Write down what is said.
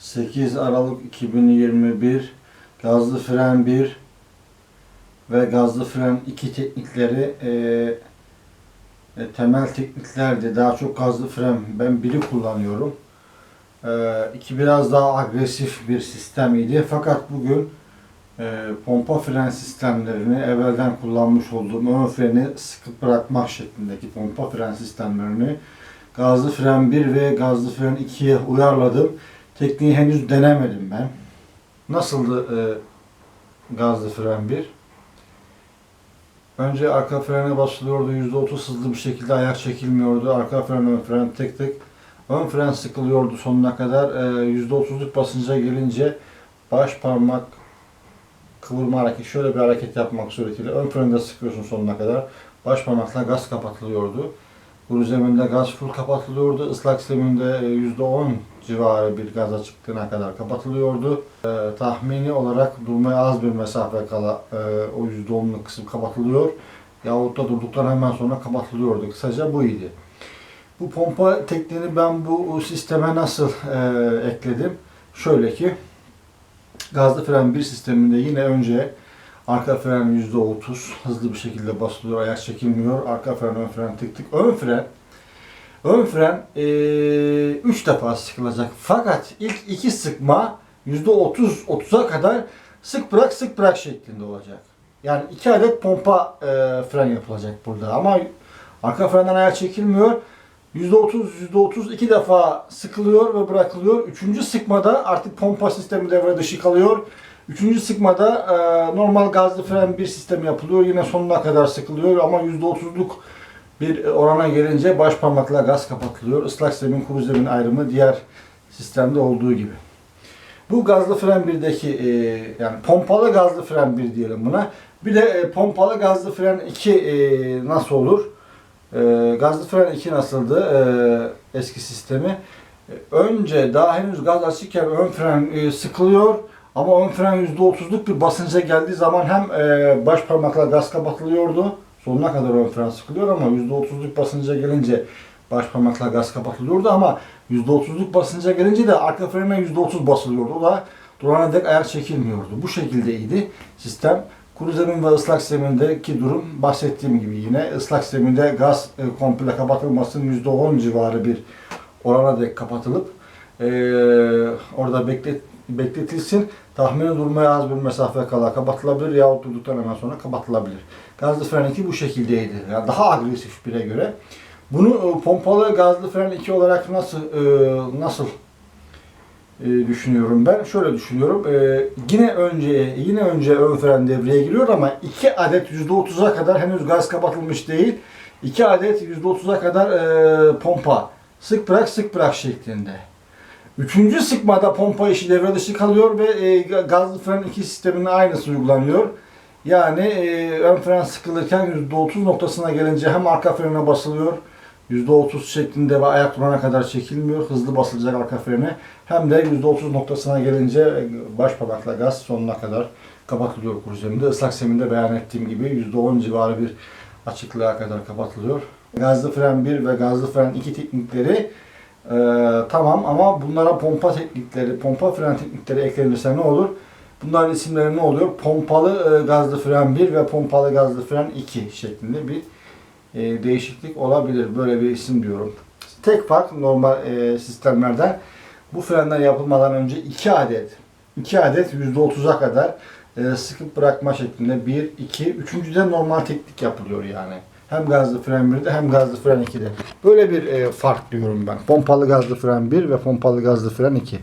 8 Aralık 2021 gazlı fren 1 ve gazlı fren 2 teknikleri e, e, temel tekniklerdi. Daha çok gazlı fren ben biri kullanıyorum. E, iki biraz daha agresif bir sistem idi. Fakat bugün e, pompa fren sistemlerini evvelden kullanmış olduğum ön freni sıkıp bırakmak şeklindeki pompa fren sistemlerini gazlı fren 1 ve gazlı fren 2'ye uyarladım. Tekniği henüz denemedim ben. Nasıldı e, gazlı fren 1? Önce arka frene basılıyordu. %30 hızlı bir şekilde ayak çekilmiyordu. Arka fren, ön fren tek tek. Ön fren sıkılıyordu sonuna kadar. E, %30'luk basınca gelince baş parmak kıvırma hareketi, şöyle bir hareket yapmak suretiyle ön freni de sıkıyorsun sonuna kadar. Baş parmakla gaz kapatılıyordu. Kuru zeminde gaz full kapatılıyordu. Islak zeminde e, %10 civarı bir gaza çıktığına kadar kapatılıyordu. E, tahmini olarak durmaya az bir mesafe kala e, o %10'luk kısım kapatılıyor. Yahut da durduktan hemen sonra kapatılıyordu. Kısaca bu idi. Bu pompa tekniğini ben bu sisteme nasıl e, ekledim? Şöyle ki gazlı fren bir sisteminde yine önce arka fren %30 hızlı bir şekilde basılıyor, ayak çekilmiyor. Arka fren, ön fren tık tık. Ön fren ön fren 3 defa sıkılacak. Fakat ilk iki sıkma %30 30'a kadar sık bırak sık bırak şeklinde olacak. Yani iki adet pompa e, fren yapılacak burada ama arka frenden ayak çekilmiyor. %30, %30 iki defa sıkılıyor ve bırakılıyor. Üçüncü sıkmada artık pompa sistemi devre dışı kalıyor. Üçüncü sıkmada e, normal gazlı fren bir sistem yapılıyor. Yine sonuna kadar sıkılıyor ama %30'luk bir orana gelince baş parmakla gaz kapatılıyor. Islak zemin, kuru zemin ayrımı diğer sistemde olduğu gibi. Bu gazlı fren 1'deki e, yani pompalı gazlı fren 1 diyelim buna. Bir de e, pompalı gazlı fren 2 e, nasıl olur? E, gazlı fren 2 nasıldı e, eski sistemi? E, önce daha henüz gaz açıkken ön fren e, sıkılıyor ama ön fren %30'luk bir basınca geldiği zaman hem e, baş parmakla gaz kapatılıyordu. Sonuna kadar ön fren sıkılıyor ama %30'luk basınca gelince baş parmakla gaz kapatılıyordu ama %30'luk basınca gelince de arka frene %30 basılıyordu. O da durana dek ayak çekilmiyordu. Bu şekildeydi sistem. Kuru zemin ve ıslak zemindeki durum bahsettiğim gibi yine ıslak zeminde gaz e, komple kapatılmasının %10 civarı bir orana dek kapatılıp e, orada beklet, bekletilsin. Tahmini durmaya az bir mesafe kala kapatılabilir yahut durduktan hemen sonra kapatılabilir. Gazlı fren 2 bu şekildeydi. Yani daha agresif bire göre. Bunu e, pompalı gazlı fren 2 olarak nasıl e, nasıl e, düşünüyorum ben? Şöyle düşünüyorum. E, yine önce yine önce ön fren devreye giriyor ama 2 adet %30'a kadar henüz gaz kapatılmış değil. 2 adet %30'a kadar e, pompa sık bırak sık bırak şeklinde. Üçüncü sıkmada pompa işi devre dışı kalıyor ve e, gazlı fren 2 sisteminin aynısı uygulanıyor. Yani e, ön fren sıkılırken %30 noktasına gelince hem arka frene basılıyor %30 şeklinde ve ayak durana kadar çekilmiyor. Hızlı basılacak arka frene. Hem de %30 noktasına gelince e, baş parmakla gaz sonuna kadar kapatılıyor kuru zeminde. Islak zeminde beyan ettiğim gibi %10 civarı bir açıklığa kadar kapatılıyor. Gazlı fren 1 ve gazlı fren 2 teknikleri e, tamam ama bunlara pompa teknikleri, pompa fren teknikleri eklenirse ne olur? Bunların isimleri ne oluyor? Pompalı e, gazlı fren 1 ve pompalı gazlı fren 2 şeklinde bir e, değişiklik olabilir. Böyle bir isim diyorum. Tek fark normal e, sistemlerden bu frenler yapılmadan önce 2 adet 2 adet %30'a kadar e, sıkıp bırakma şeklinde 1, 2, üçüncüde normal teknik yapılıyor yani. Hem gazlı fren 1'de hem gazlı fren 2'de. Böyle bir e, fark diyorum ben. Pompalı gazlı fren 1 ve pompalı gazlı fren 2.